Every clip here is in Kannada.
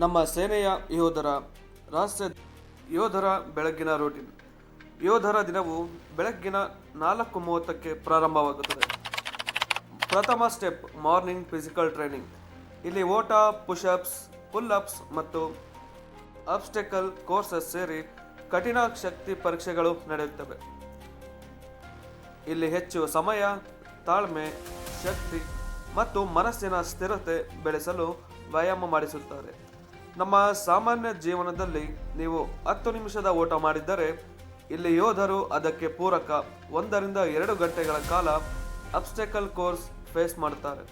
ನಮ್ಮ ಸೇನೆಯ ಯೋಧರ ರಹಸ್ಯ ಯೋಧರ ಬೆಳಗ್ಗಿನ ರೂಟೀನ್ ಯೋಧರ ದಿನವು ಬೆಳಗ್ಗಿನ ನಾಲ್ಕು ಮೂವತ್ತಕ್ಕೆ ಪ್ರಾರಂಭವಾಗುತ್ತದೆ. ಪ್ರಥಮ ಸ್ಟೆಪ್ ಮಾರ್ನಿಂಗ್ ಫಿಸಿಕಲ್ ಟ್ರೈನಿಂಗ್ ಇಲ್ಲಿ ಓಟ ಪುಷಪ್ಸ್ ಪುಲ್ಅಪ್ಸ್ ಮತ್ತು ಅಬ್ಸ್ಟೆಕಲ್ ಕೋರ್ಸಸ್ ಸೇರಿ ಕಠಿಣ ಶಕ್ತಿ ಪರೀಕ್ಷೆಗಳು ನಡೆಯುತ್ತವೆ. ಇಲ್ಲಿ ಹೆಚ್ಚು ಸಮಯ, ತಾಳ್ಮೆ, ಶಕ್ತಿ ಮತ್ತು ಮನಸ್ಸಿನ ಸ್ಥಿರತೆ ಬೆಳೆಸಲು ವ್ಯಾಯಾಮ ಮಾಡಿಸುತ್ತಾರೆ. ನಮ್ಮ ಸಾಮಾನ್ಯ ಜೀವನದಲ್ಲಿ ನೀವು ಹತ್ತು ನಿಮಿಷದ ಓಟ ಮಾಡಿದ್ದರೆ ಇಲ್ಲಿ ಯೋಧರು ಅದಕ್ಕೆ ಪೂರಕ ಒಂದರಿಂದ ಎರಡು ಗಂಟೆಗಳ ಕಾಲ ಅಬ್ಸ್ಟೆಕಲ್ ಕೋರ್ಸ್ ಫೇಸ್ ಮಾಡುತ್ತಾರೆ.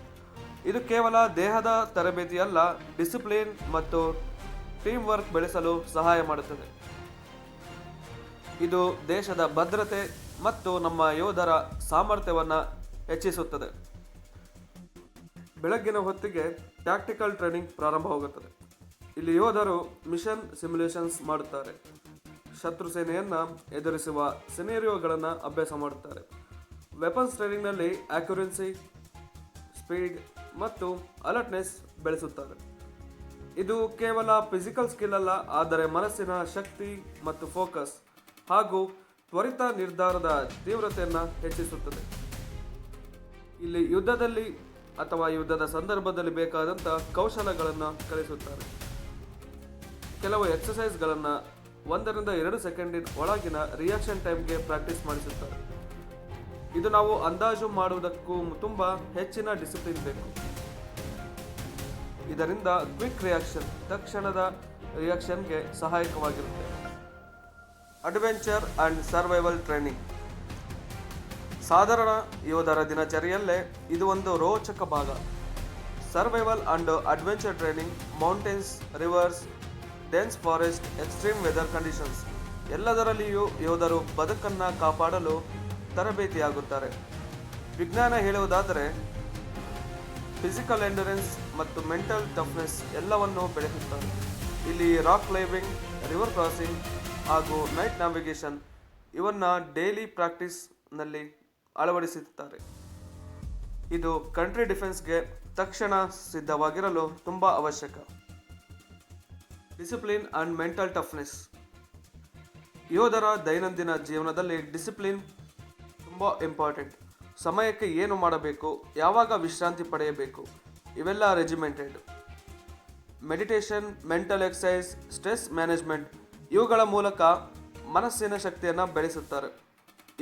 ಇದು ಕೇವಲ ದೇಹದ ತರಬೇತಿಯಲ್ಲ ಡಿಸಿಪ್ಲಿನ್ ಮತ್ತು ಟೀಮ್ ವರ್ಕ್ ಬೆಳೆಸಲು ಸಹಾಯ ಮಾಡುತ್ತದೆ. ಇದು ದೇಶದ ಭದ್ರತೆ ಮತ್ತು ನಮ್ಮ ಯೋಧರ ಸಾಮರ್ಥ್ಯವನ್ನು ಹೆಚ್ಚಿಸುತ್ತದೆ. ಬೆಳಗ್ಗಿನ ಹೊತ್ತಿಗೆ ಟ್ಯಾಕ್ಟಿಕಲ್ ಟ್ರೈನಿಂಗ್ ಪ್ರಾರಂಭವಾಗುತ್ತದೆ. ಇಲ್ಲಿ ಯೋಧರು ಮಿಷನ್ ಸಿಮ್ಯುಲೇಷನ್ಸ್ ಮಾಡುತ್ತಾರೆ. ಶತ್ರು ಸೇನೆಯನ್ನು ಎದುರಿಸುವ ಸಿನೇರಿಯೋಗಳನ್ನು ಅಭ್ಯಾಸ ಮಾಡುತ್ತಾರೆ. ವೆಪನ್ಸ್ ಟ್ರೈನಿಂಗ್ನಲ್ಲಿ ಆಕ್ಯುರೆನ್ಸಿ ಸ್ಪೀಡ್ ಮತ್ತು ಅಲರ್ಟ್ನೆಸ್ ಬೆಳೆಸುತ್ತಾರೆ. ಇದು ಕೇವಲ ಫಿಸಿಕಲ್ ಸ್ಕಿಲ್ ಅಲ್ಲ, ಆದರೆ ಮನಸ್ಸಿನ ಶಕ್ತಿ ಮತ್ತು ಫೋಕಸ್ ಹಾಗೂ ತ್ವರಿತ ನಿರ್ಧಾರದ ತೀವ್ರತೆಯನ್ನು ಹೆಚ್ಚಿಸುತ್ತದೆ. ಇಲ್ಲಿ ಯುದ್ಧದಲ್ಲಿ ಅಥವಾ ಯುದ್ಧದ ಸಂದರ್ಭದಲ್ಲಿ ಬೇಕಾದಂಥ ಕೌಶಲಗಳನ್ನು ಕಲಿಸುತ್ತಾರೆ. ಕೆಲವು ಎಕ್ಸಸೈಸ್ಗಳನ್ನು ಒಂದರಿಂದ ಎರಡು ಸೆಕೆಂಡಿನ ಒಳಗಿನ ರಿಯಾಕ್ಷನ್ ಟೈಮ್ಗೆ ಪ್ರಾಕ್ಟೀಸ್ ಮಾಡಿಸುತ್ತಾರೆ. ಇದು ನಾವು ಅಂದಾಜು ಮಾಡುವುದಕ್ಕೂ ತುಂಬ ಹೆಚ್ಚಿನ ಡಿಸಿಪ್ಲಿನ್ ಬೇಕು. ಇದರಿಂದ ಕ್ವಿಕ್ ರಿಯಾಕ್ಷನ್ ತಕ್ಷಣದ ರಿಯಾಕ್ಷನ್ಗೆ ಸಹಾಯಕವಾಗಿರುತ್ತೆ. Adventure and survival training. ಸಾಧಾರಣ ಯೋಧರ ದಿನಚರಿಯಲ್ಲೇ ಇದು ಒಂದು ರೋಚಕ ಭಾಗ. Survival and adventure training mountains, rivers dense forest extreme weather conditions ಎಲ್ಲದರಲ್ಲಿಯೂ ಯೋಧರು ಬದುಕನ್ನು ಕಾಪಾಡಲು ತರಬೇತಿಯಾಗುತ್ತಾರೆ. ವಿಜ್ಞಾನ ಹೇಳುವುದಾದರೆ ಫಿಸಿಕಲ್ ಎಂಡರೆನ್ಸ್ ಮತ್ತು ಮೆಂಟಲ್ ಟಫ್ನೆಸ್ ಎಲ್ಲವನ್ನು ಬೆಳೆಸುತ್ತಾರೆ. ಇಲ್ಲಿ ರಾಕ್ ಕ್ಲೈಂಬಿಂಗ್ ರಿವರ್ ಕ್ರಾಸಿಂಗ್ ಹಾಗೂ ನೈಟ್ ನ್ಯಾವಿಗೇಷನ್ ಇವನ್ನ ಡೈಲಿ ಪ್ರಾಕ್ಟೀಸ್ನಲ್ಲಿ ಅಳವಡಿಸುತ್ತಾರೆ. ಇದು ಕಂಟ್ರಿ ಡಿಫೆನ್ಸ್ಗೆ ತಕ್ಷಣ ಸಿದ್ಧವಾಗಿರಲು ತುಂಬ ಅವಶ್ಯಕ. Discipline and mental toughness. ಯೋಧರ ದೈನಂದಿನ ಜೀವನದಲ್ಲಿ ಡಿಸಿಪ್ಲಿನ್ ತುಂಬ ಇಂಪಾರ್ಟೆಂಟ್. ಸಮಯಕ್ಕೆ ಏನು ಮಾಡಬೇಕು, ಯಾವಾಗ ವಿಶ್ರಾಂತಿ ಪಡೆಯಬೇಕು, ಇವೆಲ್ಲ regimented. Meditation, mental exercise stress management ಇವುಗಳ ಮೂಲಕ ಮನಸ್ಸಿನ ಶಕ್ತಿಯನ್ನು ಬೆಳೆಸುತ್ತಾರೆ.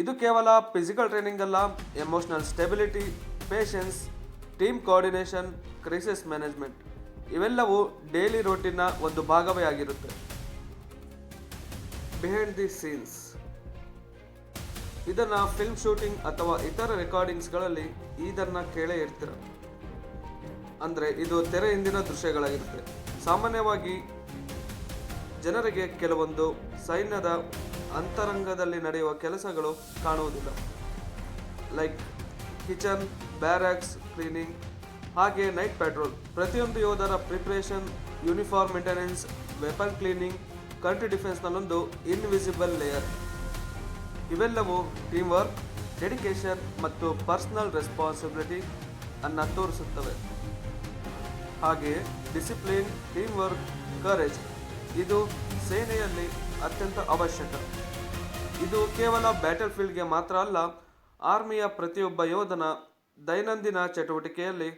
ಇದು ಕೇವಲ ಫಿಸಿಕಲ್ ಟ್ರೈನಿಂಗ್ ಅಲ್ಲ, emotional stability, patience, team coordination, crisis management. ಇವೆಲ್ಲವೂ ಡೈಲಿ ರೂಟೀನ್ನ ಒಂದು ಭಾಗವೇ ಆಗಿರುತ್ತೆ ಬಿಹೈಂಡ್ ದಿ ಸೀನ್ಸ್ ಇದನ್ನು ಫಿಲ್ಮ್ ಶೂಟಿಂಗ್ ಅಥವಾ ಇತರ ರೆಕಾರ್ಡಿಂಗ್ಸ್ಗಳಲ್ಲಿ ಇದನ್ನ ಕೇಳೇ ಇರ್ತೀರ. ಅಂದರೆ ಇದು ತೆರೆ ಹಿಂದಿನ ದೃಶ್ಯಗಳಾಗಿರುತ್ತೆ. ಸಾಮಾನ್ಯವಾಗಿ ಜನರಿಗೆ ಕೆಲವೊಂದು ಸೈನ್ಯದ ಅಂತರಂಗದಲ್ಲಿ ನಡೆಯುವ ಕೆಲಸಗಳು ಕಾಣುವುದಿಲ್ಲ. ಲೈಕ್ ಕಿಚನ್ ಬ್ಯಾರಕ್ಸ್ ಕ್ಲೀನಿಂಗ್ ಹಾಗೆ ನೈಟ್ ಪ್ಯಾಟ್ರೋಲ್ ಪ್ರತಿಯೊಂದು ಯೋಧರ preparation, uniform maintenance, weapon cleaning country ಡಿಫೆನ್ಸ್ನಲ್ಲೊಂದು invisible layer ಇವೆಲ್ಲವೂ ಟೀಮ್ ವರ್ಕ್ ಡೆಡಿಕೇಶನ್ ಮತ್ತು ಪರ್ಸನಲ್ ರೆಸ್ಪಾನ್ಸಿಬಿಲಿಟಿ ಅನ್ನು ತೋರಿಸುತ್ತವೆ. ಹಾಗೆಯೇ ಡಿಸಿಪ್ಲಿನ್ ಟೀಮ್ ವರ್ಕ್ ಕರೇಜ್ ಇದು ಸೇನೆಯಲ್ಲಿ ಅತ್ಯಂತ ಅವಶ್ಯಕ. ಇದು ಕೇವಲ ಬ್ಯಾಟಲ್ ಫೀಲ್ಡ್ಗೆ ಮಾತ್ರ ಅಲ್ಲ ಆರ್ಮಿಯ ಪ್ರತಿಯೊಬ್ಬ ಯೋಧನ ದೈನಂದಿನ ಚಟುವಟಿಕೆಯಲ್ಲಿ